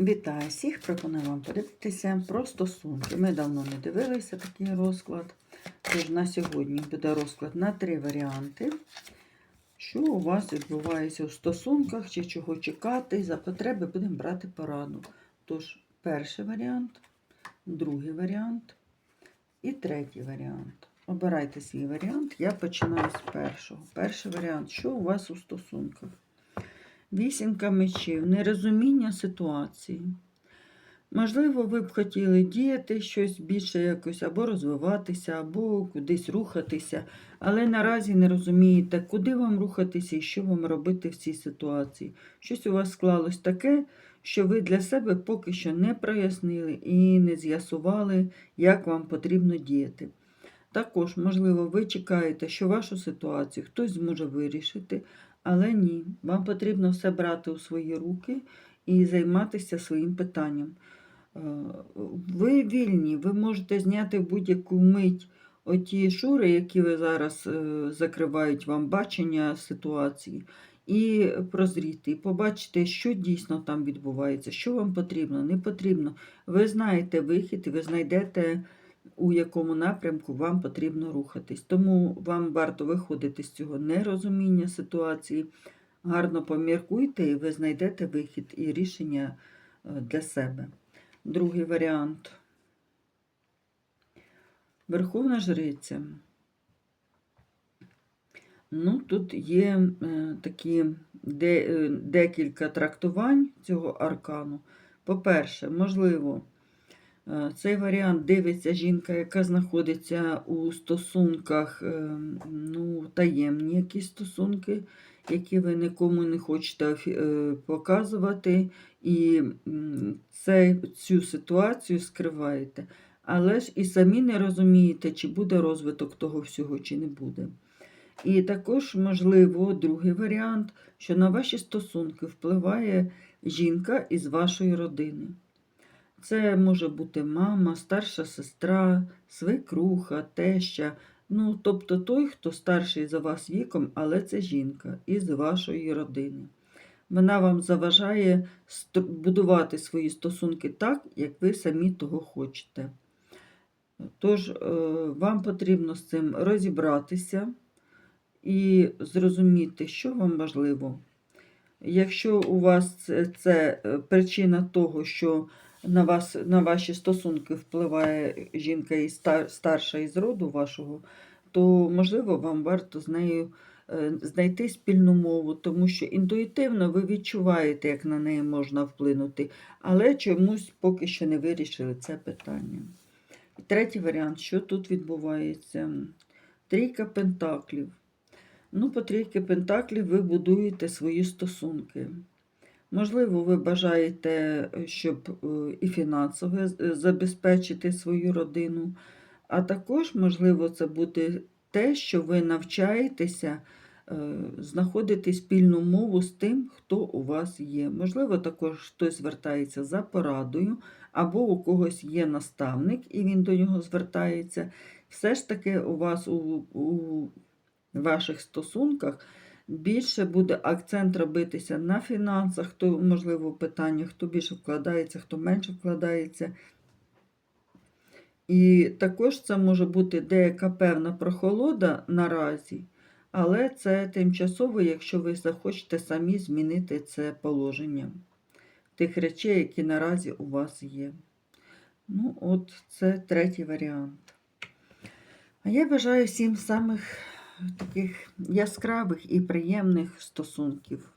Вітаю всіх! Пропоную вам подивитися про стосунки. Ми давно не дивилися такий розклад. Тож на сьогодні буде розклад на три варіанти. Що у вас відбувається у стосунках, чи чого чекати, за потреби будемо брати пораду. Тож, перший варіант, другий варіант і третій варіант. Обирайте свій варіант. Я починаю з першого. Перший варіант, що у вас у стосунках? Вісімка мечів, нерозуміння ситуації. Можливо, ви б хотіли діяти щось більше якось, або розвиватися, або кудись рухатися, але наразі не розумієте, куди вам рухатися і що вам робити в цій ситуації. Щось у вас склалось таке, що ви для себе поки що не прояснили і не з'ясували, як вам потрібно діяти. Також, можливо, ви чекаєте, що вашу ситуацію хтось зможе вирішити, але ні, вам потрібно все брати у свої руки і займатися своїм питанням. Е, Ви вільні, ви можете зняти будь-яку мить оті шури, які ви зараз е, закривають вам бачення ситуації, і прозріти, і побачити, що дійсно там відбувається, що вам потрібно, не потрібно. Ви знаєте вихід, і ви знайдете у якому напрямку вам потрібно рухатись. Тому вам варто виходити з цього нерозуміння ситуації, гарно поміркуйте, і ви знайдете вихід і рішення е, для себе. Другий варіант. Верховна жриця. Ну, тут є е, такі е, декілька трактувань цього аркану. По-перше, можливо, Цей варіант дивиться жінка, яка знаходиться у стосунках, е, ну, таємні якісь стосунки, які ви нікому не хочете е, показувати, і це, цю ситуацію скриваєте. Але ж і самі не розумієте, чи буде розвиток того всього, чи не буде. І також, можливо, другий варіант, що на ваші стосунки впливає жінка із вашої родини. Це може бути мама, старша сестра, свекруха, теща. Ну, тобто той, хто старший за вас віком, але це жінка із вашої родини. Вона вам заважає будувати свої стосунки так, як ви самі того хочете. Тож, е, вам потрібно з цим розібратися і зрозуміти, що вам важливо. Якщо у вас це е, причина того, що на вас, на ваші стосунки впливає жінка і стар, старша із роду вашого, то, можливо, вам варто з нею е, знайти спільну мову, тому що інтуїтивно ви відчуваєте, як на неї можна вплинути, але чомусь поки що не вирішили це питання. Третій варіант, що тут відбувається? Трійка пентаклів. Ну, по трійки пентаклів ви будуєте свої стосунки. Можливо, ви бажаєте, е, щоб е, і фінансово е, забезпечити свою родину, а також, можливо, це буде те, що ви навчаєтеся знаходити спільну мову з тим, хто у вас є. Можливо, також хтось звертається за порадою, або у когось є наставник, і він до нього звертається. Все ж таки, у вас у, у ваших стосунках більше буде акцент робитися на фінансах, хто, можливо, питання, хто більше вкладається, хто менше вкладається. І також це може бути деяка певна прохолода наразі, але це тимчасово, якщо ви захочете самі змінити це положення тих речей, які наразі у вас є. Ну, от, це третій варіант. А я бажаю всім самих таких яскравих і приємних стосунків.